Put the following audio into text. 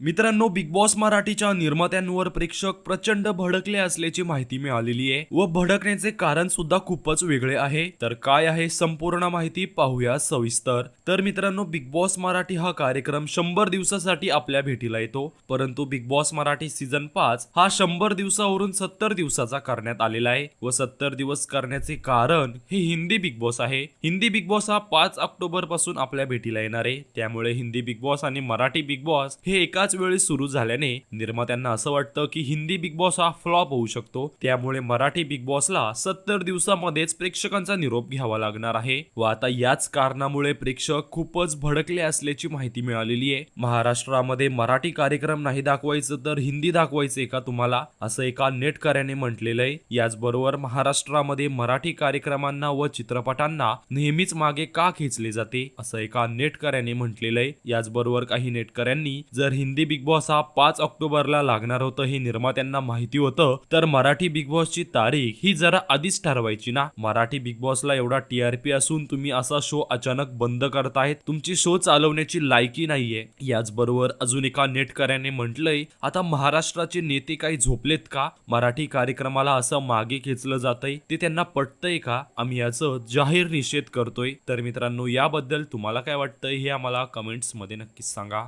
मित्रांनो big boss मराठीच्या निर्मात्यांवर प्रेक्षक प्रचंड भडकले असल्याची माहिती मिळालेली आहे व भडकण्याचे कारण सुद्धा खूपच वेगळे आहे. तर काय आहे संपूर्ण माहिती पाहूया सविस्तर. तर मित्रांनो बिग बॉस मराठी हा कार्यक्रम शंभर दिवसासाठी आपल्या भेटीला येतो. परंतु बिग बॉस मराठी सीझन पाच हा शंभर दिवसावरून सत्तर दिवसाचा करण्यात आलेला आहे व सत्तर दिवस करण्याचे कारण हे हिंदी बिग बॉस आहे. हिंदी बिग बॉस हा पाच ऑक्टोबरपासून आपल्या भेटीला येणार आहे. त्यामुळे हिंदी बिग बॉस आणि मराठी बिग बॉस हे एका एकाच वेळी सुरू झाल्याने निर्मात्यांना असं वाटतं की हिंदी बिग बॉस हा फ्लॉप होऊ शकतो. त्यामुळे मराठी बिग बॉसला सत्तर दिवसामध्येच प्रेक्षकांचा निरोप घ्यावा लागणार आहे व आता याच कारणामुळे प्रेक्षक खूपच भडकले असल्याची माहिती मिळालेली आहे. महाराष्ट्रामध्ये मराठी कार्यक्रम नाही दाखवायचं तर हिंदी दाखवायचे का तुम्हाला? असं एका नेटकऱ्याने म्हटलेलं आहे. याचबरोबर महाराष्ट्रामध्ये मराठी कार्यक्रमांना व चित्रपटांना नेहमीच मागे का खेचले जाते? असं एका नेटकऱ्याने म्हटलेलं आहे. याचबरोबर काही नेटकऱ्यांनी जर हिंदी बिग बॉस हा पाच ऑक्टोबरला लागणार होतं हे निर्मात्यांना माहिती होतं. तर मराठी बिग बॉसची तारीख ही जरा आधीच ठरवायची ना? मराठी बिग बॉसला एवढा टीआरपी असून तुम्ही असा शो अचानक बंद करतायत तुमची शो चालवण्याची लायकी नाहीये. याचबरोबर अजून एका नेटकऱ्याने म्हटलंय आता महाराष्ट्राचे नेते काही झोपलेत का? मराठी कार्यक्रमाला असं मागे खेचलं जातंय ते त्यांना पटतंय का? आम्ही याचं जाहीर निषेध करतोय. तर मित्रांनो याबद्दल तुम्हाला काय वाटतंय हे आम्हाला कमेंट्समध्ये नक्कीच सांगा.